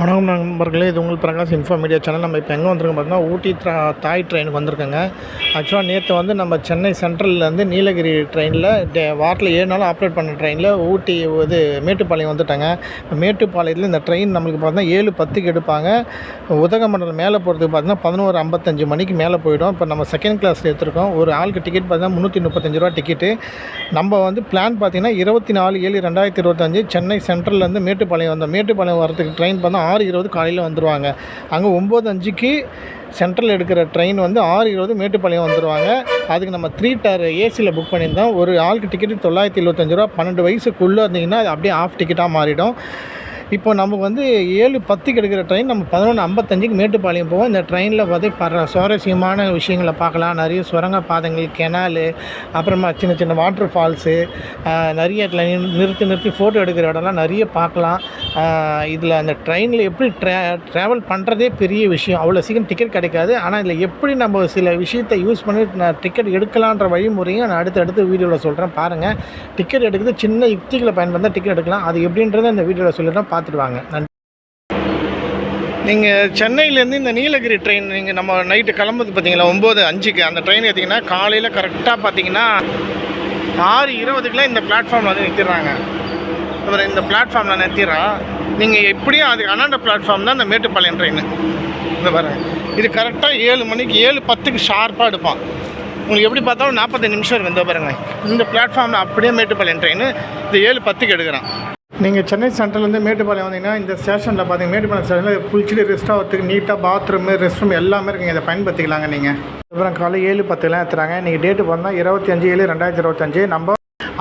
வணக்கம் நண்பர்களே இது உங்கள் பிரகாஷ் இன்ஃபோ மீடியா சேனல் நம்ம இப்போ எங்கே வந்திருக்கோம் பார்த்தீங்கன்னா ஊட்டி த்ரா தாய் ட்ரெயினுக்கு வந்திருக்கோங்க. ஆக்சுவலாக நேற்று வந்து நம்ம சென்னை சென்ட்ரல்லேருந்து நீலகிரி ட்ரெயினில் டே வாரத்தில் ஏழு நாள் ஆப்ரேட் பண்ண ட்ரெயினில் ஊட்டி இது மேட்டுப்பாளையம் வந்துட்டாங்க. மேட்டுப்பாளையத்தில் இந்த ட்ரெயின் நம்மளுக்கு பார்த்தீங்கன்னா ஏழு பத்துக்கு எடுப்பாங்க. உதகமண்டலம் மேலே போகிறதுக்கு பார்த்தீங்கன்னா பதினோரு ஐம்பத்தஞ்சு மணிக்கு மேலே போயிடும். இப்போ நம்ம செகண்ட் கிளாஸ் எடுத்துருக்கோம். ஒரு ஆளுக்கு டிக்கெட் பார்த்தீங்கன்னா முந்நூற்றி முப்பத்தஞ்சு ரூபா டிக்கெட்டு நம்ம வந்து பிளான் பார்த்தீங்கன்னா இருபத்தி நாலு ஏழு ரெண்டாயிரத்தி இருபத்தஞ்சு சென்னை சென்ட்ரல்லேருந்து மேட்டுப்பாளையம் வந்தோம். மேட்டுப்பாளையம் வரதுக்கு ட்ரெயின் பார்த்தா ஆறு இருபது காலையில் வந்துடுவாங்க அங்கே ஒம்பது அஞ்சுக்கு சென்ட்ரல் எடுக்கிற ட்ரெயின் வந்து ஆறு இருபது மேட்டுப்பாளையம் வந்துடுவாங்க அதுக்கு நம்ம த்ரீ டயர் ஏசியில் புக் பண்ணியிருந்தோம். ஒரு ஆளுக்கு டிக்கெட்டு தொள்ளாயிரத்தி எழுபத்தஞ்சு ரூபா பன்னெண்டு வயசுக்குள்ளே இருந்தீங்கன்னா அது அப்படியே ஆஃப் டிக்கெட்டாக மாறிடும். இப்போ நமக்கு வந்து ஏழு பத்துக்கு எடுக்கிற ட்ரெயின் நம்ம பதினொன்று ஐம்பத்தஞ்சுக்கு மேட்டுப்பாளையம் போவோம். இந்த ட்ரெயினில் வந்து பர சுவாரஸ்யமான விஷயங்களை பார்க்கலாம். நிறைய சுரங்க பாதங்கள் கெனாலு அப்புறமா சின்ன சின்ன வாட்டர் ஃபால்ஸு நிறைய இடத்துல நிறுத்தி நிறுத்தி ஃபோட்டோ எடுக்கிற இடம்லாம் நிறைய பார்க்கலாம். இதில் அந்த ட்ரெயினில் எப்படி ட்ரா ட்ராவல் பண்ணுறதே பெரிய விஷயம். அவ்வளோ சீக்கிரம் டிக்கெட் கிடைக்காது. ஆனால் இதில் எப்படி நம்ம சில விஷயத்தை யூஸ் பண்ணி நான் டிக்கெட் எடுக்கலான்ற வழிமுறையும் நான் அடுத்தடுத்து வீடியோவில் சொல்கிறேன் பாருங்கள் டிக்கெட் எடுக்கிறது சின்ன யுக்திகளை பயன்படுத்தால் டிக்கெட் எடுக்கலாம். அது எப்படின்றத இந்த வீடியோவில் சொல்லிடுறேன். பார்த்துட்டு வாங்க நன்றி. நீங்கள் சென்னையிலேருந்து இந்த நீலகிரி ட்ரெயின் நீங்கள் நம்ம நைட்டு கிளம்புது பார்த்தீங்களா? ஒம்பது அஞ்சுக்கு. அந்த ட்ரெயின் எடுத்திங்கன்னா காலையில் கரெக்டாக பார்த்தீங்கன்னா ஆறு இருபதுக்குலாம் இந்த பிளாட்ஃபார்மில் வந்து நிறுத்திடுறாங்க. அப்புறம் இந்த பிளாட்ஃபார்மில் நிறுத்திடுறான் நீங்கள் எப்படியும் அது அண்ணாண்ட பிளாட்ஃபார்ம் தான் இந்த மேட்டுப்பாளையம் ட்ரெயின் இந்த பாருங்க. இது கரெக்டாக ஏழு மணிக்கு ஏழு பத்துக்கு ஷார்ப்பாக எடுப்பான். உங்களுக்கு எப்படி பார்த்தாலும் நாற்பத்தஞ்சு நிமிஷம் இருக்கும். இந்த பாருங்க இந்த பிளாட்ஃபார்மில் அப்படியே மேட்டுப்பாளையம் ட்ரெயின் இந்த ஏழு பத்துக்கு எடுக்கிறான். நீங்கள் சென்னை சென்ட்ரல்லேருந்து மேட்டுப்பாளையம் வந்தீங்கன்னா இந்த ஸ்டேஷனில் பார்த்தீங்க மேட்டுப்பாளையம் ஸ்டேஷனில் குளிச்சுட்டு ரெஸ்ட் ஆகிறதுக்கு நீட்டாக பாத்ரூமு ரெஸ்ட் ரூம் எல்லாமே இருக்குங்க. இதை பயன்படுத்திக்கலாங்க நீங்கள் அப்புறம் காலை ஏழு பத்துலாம் ஏற்றுறாங்க நீங்கள் டேட்டு பார்த்தா இருபத்தஞ்சி ஏழு ரெண்டாயிரத்தி இருபத்தஞ்சு நம்ம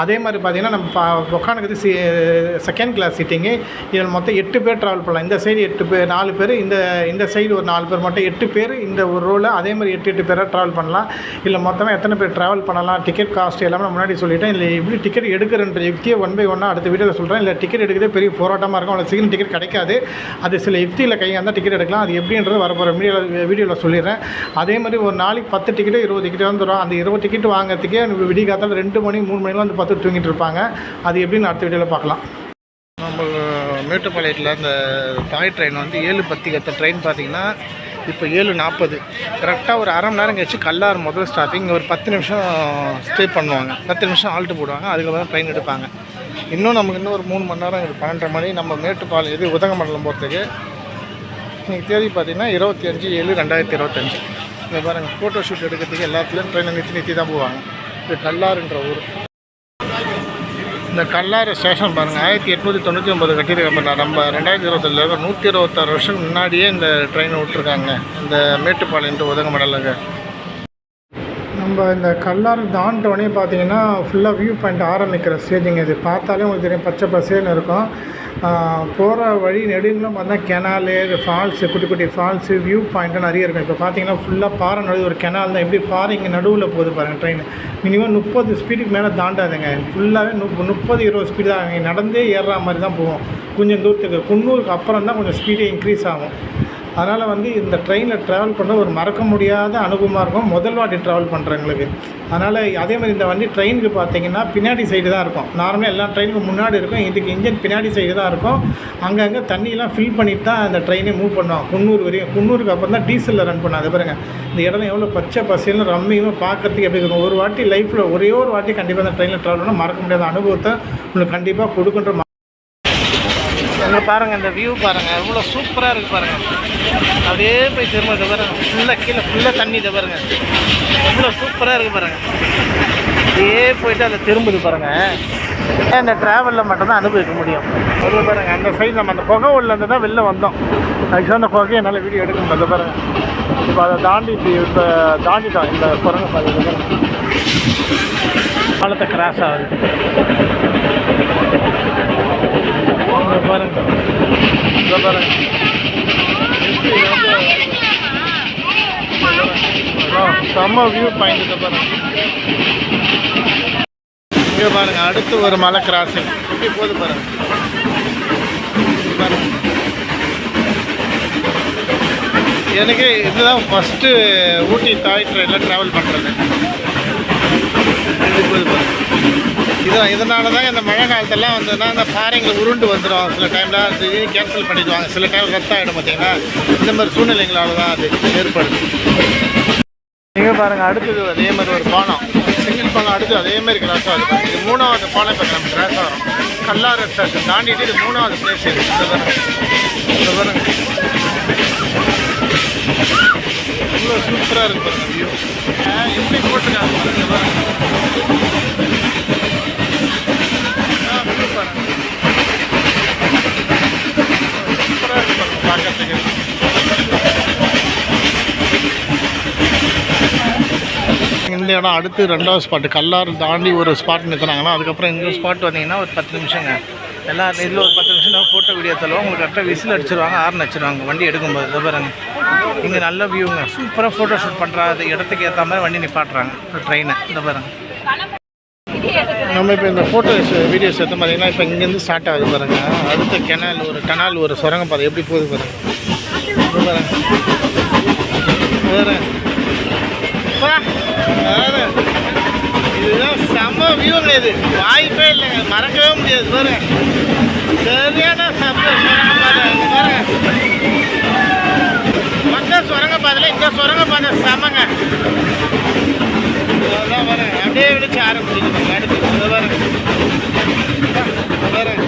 அதே மாதிரி பார்த்தீங்கன்னா நம்ம பா உட்காந்துக்குது சி செகண்ட் கிளாஸ் சீட்டிங்கு இதில் மொத்தம் எட்டு பேர் ட்ராவல் பண்ணலாம். இந்த சைடு எட்டு பேர் நாலு பேர் இந்த இந்த சைடு ஒரு நாலு பேர் மட்டும் எட்டு பேர் இந்த ஒரு ரோவில் அதே மாதிரி எட்டு எட்டு பேராக ட்ராவல் பண்ணலாம். இல்லை மொத்தமாக எத்தனை பேர் ட்ராவல் பண்ணலாம் டிக்கெட் காஸ்ட் எல்லாமே நான் முன்னாடி சொல்லிட்டேன். இல்லை எப்படி டிக்கெட் எடுக்கிறன்ற யுக்தியை ஒன் பை ஒன்னாக அடுத்த வீடியோவில் சொல்கிறேன் இல்லை டிக்கெட் எடுக்கிறதே பெரிய போராட்டமாக இருக்கும். அவ்வளோ சீக்கிரம் டிக்கெட் கிடைக்காது. அது சில யுக்தியில் கையாந்தால் டிக்கெட் எடுக்கலாம். அது எப்படின்றது வரப்போகிற வீடியோவில் வீடியோவில் சொல்லிடுறேன். அதே மாதிரி ஒரு நாளைக்கு பத்து டிக்கெட்டோ இருபது டிக்கெட்டோ வந்துடும் அந்த இருபது டிக்கெட் வாங்குறதுக்கே விடிய காத்தால ரெண்டு மணி மூணு மணிலாம் வந்து பார்த்து தூங்கிட்டு இருப்பாங்க. அது எப்படின்னு அடுத்த வீடியோவில் பார்க்கலாம். நம்ம மேட்டுப்பாளையத்தில் அந்த டாய் ட்ரெயின் வந்து ஏழு பத்துக்கு கத்த ட்ரெயின் பார்த்தீங்கன்னா இப்போ ஏழு நாற்பது கரெக்டாக ஒரு அரை மணி நேரம் கழிச்சு கல்லார் முதல் ஸ்டாப்பிங் ஒரு பத்து நிமிஷம் ஸ்டே பண்ணுவாங்க. பத்து நிமிஷம் ஆல்ட்டு போடுவாங்க. அதுக்கப்புறம் ட்ரெயின் எடுப்பாங்க. இன்னும் நமக்கு இன்னும் ஒரு மூணு மணி நேரம் இருக்குது பன்னெண்டரை மணி நம்ம மேட்டுப்பாளையம் இது உதகமண்டலம் போகிறதுக்கு இன்னைக்கு தேதி பார்த்தீங்கன்னா இருபத்தி அஞ்சு ஏழு ரெண்டாயிரத்தி இருபத்தஞ்சு. இங்கே பாருங்கள் ஃபோட்டோ ஷூட் எடுக்கிறதுக்கு எல்லாத்துலேயும் ட்ரெயினை நிறுத்தி நிறுத்தி தான் போவாங்க. இது கல்லாறுன்ற ஊர். இந்த கல்லாறு ஸ்டேஷன் பாருங்கள் ஆயிரத்தி எட்நூற்றி தொண்ணூற்றி ஒம்பது கட்டியிருக்காங்க நம்ம ரெண்டாயிரத்தி இருபத்தில் நூற்றி இருபத்தாறு வருஷம் முன்னாடியே இந்த ட்ரெயினை விட்ருக்காங்க இந்த மேட்டுப்பாளையன்ட்டு உதகமடலுக்கு நம்ம இந்த கல்லாறு தாண்டோடனே பார்த்தீங்கன்னா ஃபுல்லாக வியூ பாயிண்ட் ஆரம்பிக்கிற ஸ்டேஜிங்க இது. பார்த்தாலே உங்களுக்கு தெரியும் பச்சை பசேன்னு இருக்கும். போகிற வழி நெடுங்களும் பார்த்தா கெனாலு ஃபால்ஸு குட்டி குட்டி ஃபால்ஸு வியூ பாயிண்ட்டு நிறைய இருக்கும். இப்போ பார்த்தீங்கன்னா ஃபுல்லாக பாறை நடுவு ஒரு கெனால் தான். எப்படி பாறை இங்கே நடுவில் போகுது பாருங்கள் ட்ரெயின் மினிமம் முப்பது ஸ்பீடுக்கு மேலே தாண்டாதுங்க. ஃபுல்லாகவே முப் முப்பது இருபது ஸ்பீடு தான். நடந்தே ஏறுற மாதிரி தான் போகும். கொஞ்சம் தூரத்துக்கு. குன்னூருக்கு அப்புறம் தான் கொஞ்சம் ஸ்பீடே இன்க்ரீஸ் ஆகும். அதனால் வந்து இந்த ட்ரெயினில் ட்ராவல் பண்ண ஒரு மறக்க முடியாத அனுபவமாக இருக்கும். முதல் வாட்டி ட்ராவல் பண்ணுறவங்களுக்கு அதனால் அதே மாதிரி இந்த வண்டி ட்ரெயினுக்கு பார்த்தீங்கன்னா பின்னாடி சைடு தான் இருக்கும். நார்மலாக எல்லா ட்ரெயினுக்கும் முன்னாடி இருக்கும். இதுக்கு இன்ஜின் பின்னாடி சைடு தான் இருக்கும். அங்கங்கே தண்ணியெல்லாம் ஃபில் பண்ணிட்டு தான் அந்த ட்ரெயினே மூவ் பண்ணுவோம் குன்னூர் வரையும். குன்னூருக்கு அப்புறம் தான் டீசலில் ரன் பண்ணாது பாருங்க. இந்த இடம் எவ்வளோ பச்சை பசேல்னு ரம்மியமாக பார்க்கறதுக்கு எப்படி இருக்கும். ஒரு வாட்டி லைஃப்பில் ஒரே ஒரு வாட்டி கண்டிப்பாக அந்த ட்ரெயினில் ட்ராவல் பண்ணால் மறக்க முடியாத அனுபவத்தை உங்களுக்கு கண்டிப்பாக கொடுக்குன்ற பாருங்கள் இந்த வியூ பாருங்கள் எவ்வளோ சூப்பராக இருக்குது பாருங்கள் அப்படியே போய் திரும்ப இதை பாருங்க. ஃபுல்லாக கீழே ஃபுல்லாக தண்ணி இதை பாருங்க. எவ்வளோ சூப்பராக இருக்குது பாருங்கள் அப்படியே போயிட்டு அதை திரும்புது பாருங்கள் அந்த ட்ராவலில் மட்டும்தான் அனுபவிக்க முடியும்? அது பாருங்கள் அந்த சைடு நம்ம அந்த புகை உள்ளேருந்து தான் வெளில வந்தோம். ஆக்சுவலாக அந்த புகையை என்னால் வீடியோ எடுக்க முடியல பாருங்கள் இப்போ அதை தாண்டி இப்போ தாண்டிட்டோம் இந்த குரங்க பாருங்க. பாலத்தை கிராஸ் ஆகுது. பாருங்க. இங்க பாருங்க. செம்ம வியூ பாயிண்ட் இதை பாருங்க. இங்கே பாருங்க அடுத்து ஒரு மலை கிராசிங் இப்படி போது பாருங்க. பாருங்க. எனக்கு இதுதான் ஃபஸ்ட்டு ஊட்டி தாய் ட்ரெயினில் ட்ராவல் பண்ணுறது எப்படி போகுது பாருங்க. இது இதனால தான் இந்த மழை காலத்தெல்லாம் வந்ததுன்னா அந்த பாறைங்கள் உருண்டு வந்துடும் சில டைமில் அது கேன்சல் பண்ணிடுவாங்க. சில டைம் ரத்தம் ஆகிடும் பார்த்தீங்கன்னா இந்த மாதிரி சூழ்நிலைங்களால தான் அது ஏற்படுது. இங்கே பாருங்கள் அடுத்தது அதே மாதிரி ஒரு பானம் சிங்கிள் பாலம் அடுத்து அதே மாதிரி கிராஸ் ஆகுது. இது மூணாவது பாலம் இப்போ நம்ம கிராஸ் ஆகிறோம். கல்லாறு ஸ்டேஷன் தாண்டிட்டு இது மூணாவது பிளேஸ் இருக்குது பாருங்க. இவ்வளோ சூப்பராக இருக்கு பாருங்கள் வியூ எப்படி போட்டுருக்காங்க? பாருங்கள் இந்த இடம் அடுத்து ரெண்டாவது ஸ்பாட்டு கல்லாறு தாண்டி ஒரு ஸ்பாட் நிறுத்தினாங்கன்னா அதுக்கப்புறம் இந்த ஸ்பாட் வந்தீங்கன்னா ஒரு பத்து நிமிஷங்க. எல்லா இதில் ஒரு பத்து நிமிஷம் ஃபோட்டோ வீடியோ தருவோம். உங்களுக்கு கரெக்டாக விசில் அடிச்சிருவாங்க ஆர்ன் அடிச்சிருவாங்க வண்டி எடுக்கும்போது. இதை பாருங்க. இங்கே நல்ல வியூங்க சூப்பராக ஃபோட்டோ ஷூட் பண்ணுறாது இடத்துக்கு ஏற்ற மாதிரி வண்டி நிப்பாட்டுறாங்க. ட்ரெயினை இதை பாருங்க. நம்ம இப்போ இந்த ஃபோட்டோஸ் வீடியோஸ் எடுத்து பார்த்தீங்கன்னா இப்போ இங்கேருந்து ஸ்டார்ட் ஆகுது பாருங்க. அடுத்த கெனால் ஒரு கனால் ஒரு சுரங்கப்பாதை. எப்படி போகுது பாருங்கள் பாருங்கள் வேறு அப்பா, வேறு. இதுதான் செம்ம வியூங்க இது. வாய்ப்பே இல்லைங்க. மறக்கவே முடியாது. பாருங்க. சரியான செம்ம சுரங்கப்பாதை. இங்க பாருங்க. மொத்த சுரங்கப்பாதையில் இந்த சுரங்கப்பாதை செம்மங்க. அதான் பாருங்க. அப்படியே விழிச்சு ஆரம்பிச்சுங்க அடுத்து இதை பாருங்க. இதை பாருங்க.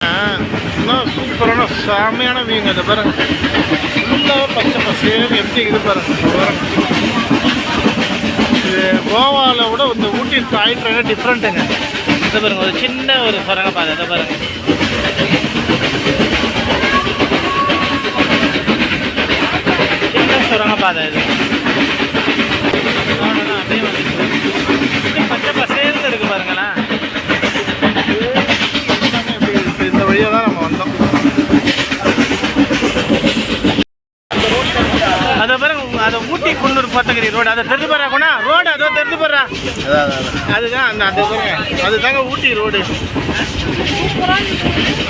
ஆ, இன்னும் சூப்பரான செமையான வியூங்க இதை பாருங்க. ஃபுல்லாக பச்சை பசேன்னு எப்படி இருக்குது பாருங்க. இதை பாருங்க. கோவாவில் விட இந்த ஊட்டி டாய் ட்ரெயின் டிஃப்ரெண்ட்டுங்க இதை பாருங்க ஒரு சின்ன ஒரு சுரங்கப்பாதை இதை பாருங்க. சின்ன சுரங்கப்பாதை இது. அப்படியே பச்சை பசேர்ந்து இருக்கு பாருங்களேன். இந்த வழியாக தான் நம்ம வந்தோம் அதை பாருங்க அதை ஊட்டி குன்னூர் கோத்தகிரி ரோடு அதை தெரிஞ்சு போடுறா குணா ரோடு அதோ தெரிஞ்சு போடுறா அதுதான் அந்த அது அதுதாங்க ஊட்டி ரோடு.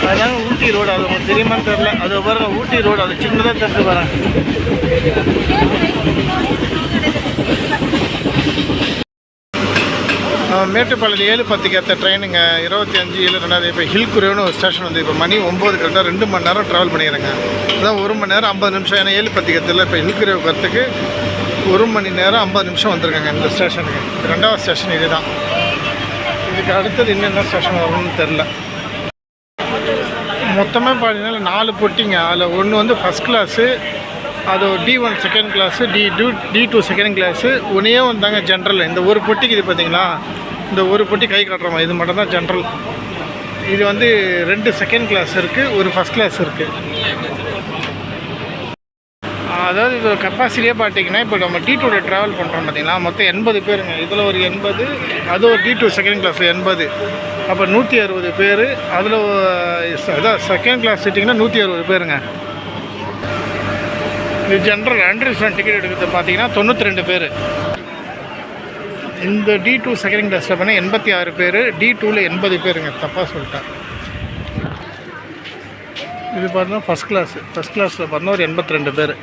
அதுதாங்க ஊட்டி ரோடு. அது உங்களுக்கு தெரியுமான்னு தெரில அது பாருங்க ஊட்டி ரோடு. அது சின்னதாக தெரிஞ்சு பாருங்க. மேட்டுப்பாளையம் ஏழு பத்துக்கு ஏற்ற ட்ரெயினுங்க இருபத்தி அஞ்சு ஏழு ரெண்டாவது. இப்போ ஹில் குரேவ்னு ஒரு ஸ்டேஷன் வந்து இப்போ மணி ஒம்பது கரெக்டாக ரெண்டு மணி நேரம் ட்ராவல் பண்ணிடுறேங்க அதான் ஒரு மணி நேரம் ஐம்பது நிமிஷம். ஏன்னா ஏழு பத்துக்கு ஏற்றல இப்போ ஹில் குரேவ் வரத்துக்கு ஒரு மணி நேரம் ஐம்பது நிமிஷம் வந்திருக்காங்க இந்த ஸ்டேஷனுக்கு. ரெண்டாவது ஸ்டேஷன் இதுதான். இதுக்கு அடுத்தது என்னென்ன ஸ்டேஷன் வரும்னு தெரில மொத்தமாக பார்த்தீங்கன்னா நாலு பொட்டிங்க. அதில் ஒன்று வந்து ஃபஸ்ட் கிளாஸு அது T one second class T two T two second class ஒன்றே வந்தாங்க ஜென்ரல் இந்த ஒரு பொட்டிக்கு இது பார்த்தீங்களா இந்த ஒரு பொட்டி கை காட்டுறோமா இது மட்டும் தான் ஜென்ரல் இது வந்து ரெண்டு செகண்ட் கிளாஸ் இருக்குது ஒரு ஃபஸ்ட் கிளாஸ் இருக்குது அதாவது இது கெப்பாசிட்டியே பார்த்தீங்கன்னா இப்போ நம்ம டி டூவில் ட்ராவல் பண்ணுறோம் பார்த்தீங்களா மொத்தம் எண்பது பேருங்க. இதில் ஒரு எண்பது அது ஒரு டி டூ செகண்ட் கிளாஸ் எண்பது. அப்போ நூற்றி அறுபது பேர். அதில் அதான் செகண்ட் கிளாஸ் சீட்டிங்கன்னா நூற்றி அறுபது பேருங்க. இது ஜென்ரல் அண்டர்ஸ்டாண்ட் டிக்கெட் எடுக்கிறது பார்த்தீங்கன்னா தொண்ணூற்றி ரெண்டு பேர். இந்த டி டூ செகண்ட் கிளாஸில் பண்ணால் எண்பத்தி ஆறு பேர். டி டூவில் எண்பது பேருங்க. தப்பாக சொல்லிட்டேன் இது பார்த்தீங்கன்னா ஃபஸ்ட் கிளாஸ் ஃபஸ்ட் கிளாஸில் பார்த்தா ஒரு எண்பத்தி ரெண்டு பேர்.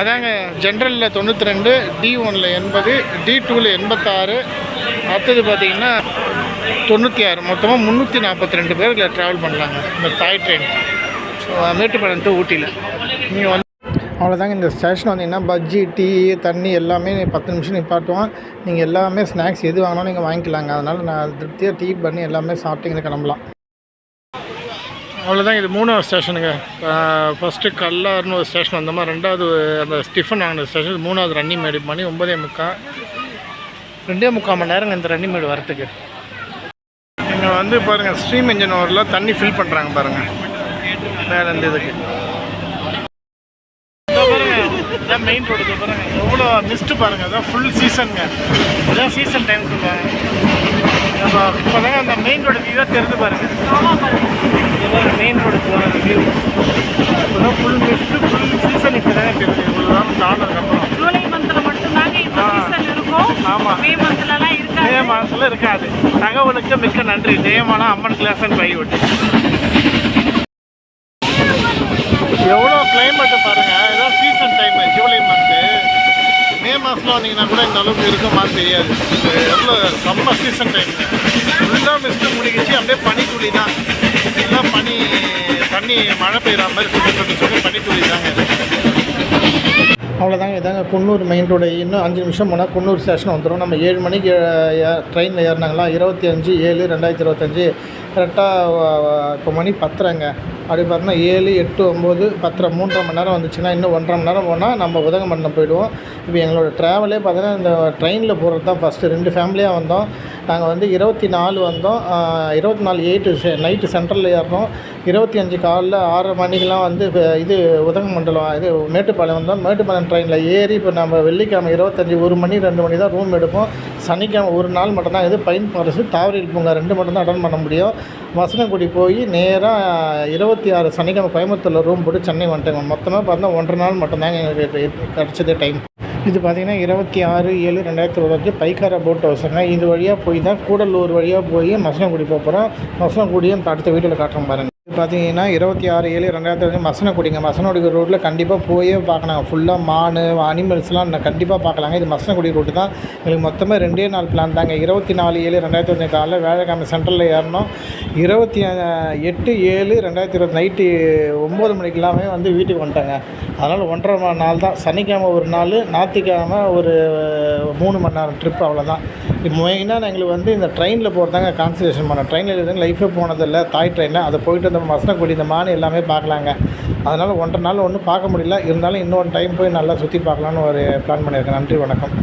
அதாங்க ஜென்ரலில் தொண்ணூற்றி ரெண்டு டி ஒனில் எண்பது டி டூவில் எண்பத்தாறு அடுத்தது பார்த்தீங்கன்னா தொண்ணூற்றி ஆறு மொத்தமாக முந்நூற்றி நாற்பத்தி ரெண்டு பேர் இதில் ட்ராவல் பண்ணலாங்க இந்த தாய் ட்ரெயின் மேட்டுப்பாளையம் டு ஊட்டியில். நீங்கள் வந்து அவ்வளோதாங்க இந்த ஸ்டேஷன் வந்தீங்கன்னா பஜ்ஜி டீ தண்ணி எல்லாமே பத்து நிமிஷம் நிப்பாட்டுவோம். நீங்கள் எல்லாமே ஸ்நாக்ஸ் எது வாங்கினாலும் நீங்கள் வாங்கிக்கலாங்க. அதனால் நான் திருப்தியாக டீ பண்ணி எல்லாமே சாப்பிட்டு இங்கே கிளம்பலாம். அவ்வளோதான் இது மூணாவது ஸ்டேஷனுங்க ஃபஸ்ட்டு கல்லார்னு ஒரு ஸ்டேஷன் வந்தோமா ரெண்டாவது அந்த ஸ்டிஃபன் ஆகின ஸ்டேஷன் மூணாவது ரன்னிமேடு மணி ஒன்பதே முக்கால் ரெண்டே முக்கால் மணி நேரங்க இந்த ரன்னிமேடு வரத்துக்கு. இங்கே வந்து பாருங்கள் ஸ்ட்ரீம் இன்ஜின் ஓரில் தண்ணி ஃபில் பண்ணுறாங்க பாருங்கள் வேறு இந்த இதுக்கு. இதான் மெயின் ரோடு பாருங்கள் பாருங்க. எவ்வளோ மிஸ்ட்டு பாருங்க அதான் ஃபுல் சீசனுங்க இதான் சீசன் டைம் சொல்லுவாங்க நம்ம இப்போ அந்த மெயின் ரோடு வியூவாக தெரிஞ்சு பாருங்க. இதுதான் மெயின் ரோடு போகிற வியூ இப்போதான் ஃபுல் மிஸ்ட்டு ஃபுல் சீசன் இப்போ தானே தெரியுது இவ்வளோ தான் தாண்டதுக்கப்புறம் ஜூலை மந்த்ல மட்டும்தாங்க. சீசன் இருக்கும். ஆமா. மே மந்த்லலாம் இருக்காது. மே மாதத்தில் இருக்காது. தகவலுக்கு மிக்க நன்றி. ஜெயமாலா அம்மன் கிளாஸ் அண்ட் பைவிட்டு எவ்வளோ கிளைமேட்டு பாருங்க ஏதோ season time July month May மாதம் மாதத்தில் வந்தீங்கன்னா கூட இந்த அளவுக்கு இருக்குமான்னு தெரியாது. எவ்வளோ சம்மர் சீசன் டைம் ஃபுல்லாக மிஸ்ட்டு முடிக்கிச்சு அப்படியே பனித்துளி தான். ஃபுல்லாக பனி தண்ணி மழை பெய்கிற மாதிரி சுற்றி சுற்றி சுற்றி பனித்துளி தாங்க. அவ்வளோதாங்க இதாங்க குன்னூர் மெயின் ரோடு இன்னும் அஞ்சு நிமிஷம் போனால் குன்னூர் ஸ்டேஷன் வந்துடும் நம்ம ஏழு மணிக்கு ட்ரெயினில் ஏறினாங்களா? இருபத்தி அஞ்சு ஏழு ரெண்டாயிரத்தி இருபத்தஞ்சு. கரெக்டாக இப்போ மணி பத்தரைங்க. அப்படி பார்த்தோன்னா ஏழு எட்டு ஒம்பது பத்தரை மூன்றரை மணி நேரம் வந்துச்சுன்னா இன்னும் ஒன்றரை மணி நேரம் போனால் நம்ம உதகமண்டலம் போயிடுவோம். இப்போ எங்களோட ட்ராவலே பார்த்தீங்கன்னா இந்த ட்ரெயினில் போகிறது தான் ஃபஸ்ட்டு ரெண்டு ஃபேமிலியாக வந்தோம். நாங்கள் வந்து இருபத்தி நாலு வந்தோம். இருபத்தி நாலு எயிட்டு நைட்டு சென்ட்ரலில் ஏறினோம் இருபத்தி அஞ்சு காலில் ஆறரை மணிக்கெலாம் வந்து இப்ப இது உதகமண்டலம் இது மேட்டுப்பாளையம் வந்தோம். மேட்டுப்பாளையம் ட்ரெயினில் ஏறி இப்போ நம்ம வெள்ளிக்கிழமை இருபத்தஞ்சி ஒரு மணி ரெண்டு மணி தான் ரூம் எடுப்போம். சனிக்கிழமை ஒரு நாள் மட்டும்தான் இது பைன் ஃபாரஸ்ட் தாவரியல் பூங்கா ரெண்டு மட்டும் தான் அட்டன் பண்ண முடியும். வசனக்குடி போய் நேராக இருபத்தி ஆறு சனிக்கிழமை கோயம்புத்தூரில் ரூம் போட்டு சென்னை வந்துட்டேங்க. மொத்தமாக பார்த்தா ஒன்றரை நாள் மட்டும்தாங்க எங்களுக்கு கிடச்சது டைம் இது பார்த்திங்கன்னா இருபத்தி ஆறு ஏழு ரெண்டாயிரத்தி இருபத்தஞ்சு பைக்கார போட் ஹவுஸுங்க இது வழியாக போய் தான் கூடலூர் வழியாக போய் மசனங்குடி போக போகிறோம் மசனங்குடியும் அடுத்த வீட்டில் காட்டுறோம் பாருங்கள் இது பார்த்தீங்கன்னா இருபத்தி ஆறு ஏழு ரெண்டாயிரத்தி இருபது மசனக்குடிங்க மசனக்குடி ரோட்டில் கண்டிப்பாக போயே பார்க்கலாம் ஃபுல்லாக மான் அனிமல்ஸ்லாம் கண்டிப்பாக பார்க்கலாங்க. இது மசனக்குடி ரோட்டு தான். எங்களுக்கு மொத்தமாக ரெண்டே நாள் பிளான் தாங்க. இருபத்தி நாலு ஏழு ரெண்டாயிரத்தி அஞ்சு காலைல வேலைக்கிழமை சென்ட்ரலில் ஏறினோம் இருபத்தி எட்டு ஏழு ரெண்டாயிரத்தி இருபது நைட்டு ஒம்பது மணிக்கெல்லாமே வந்து வீட்டுக்கு வந்துட்டாங்க. அதனால் ஒன்றரை மணி நாள் தான். சனிக்கிழமை ஒரு நாள் ஞாயிற்றுக்கிழமை ஒரு மூணு மணி நேரம் ட்ரிப் அவ்வளோதான் இப்போ மெயினாக எங்களுக்கு வந்து இந்த ட்ரெயினில் போகிறதாங்க கான்சன்ட்ரேஷன் பண்ண ட்ரெயினில் எதுவும் லைஃபே போனதில்லை. தாய் ட்ரெயினில் அதை போயிட்டு அந்த மசனக்குடி இந்த மான் எல்லாமே பார்க்கலாங்க. அதனால் ஒன்றரை நாள் ஒன்றும் பார்க்க முடியல. இருந்தாலும் இன்னொரு டைம் போய் நல்லா சுற்றி பார்க்கலான்னு ஒரு பிளான் பண்ணியிருக்கேன். நன்றி வணக்கம்.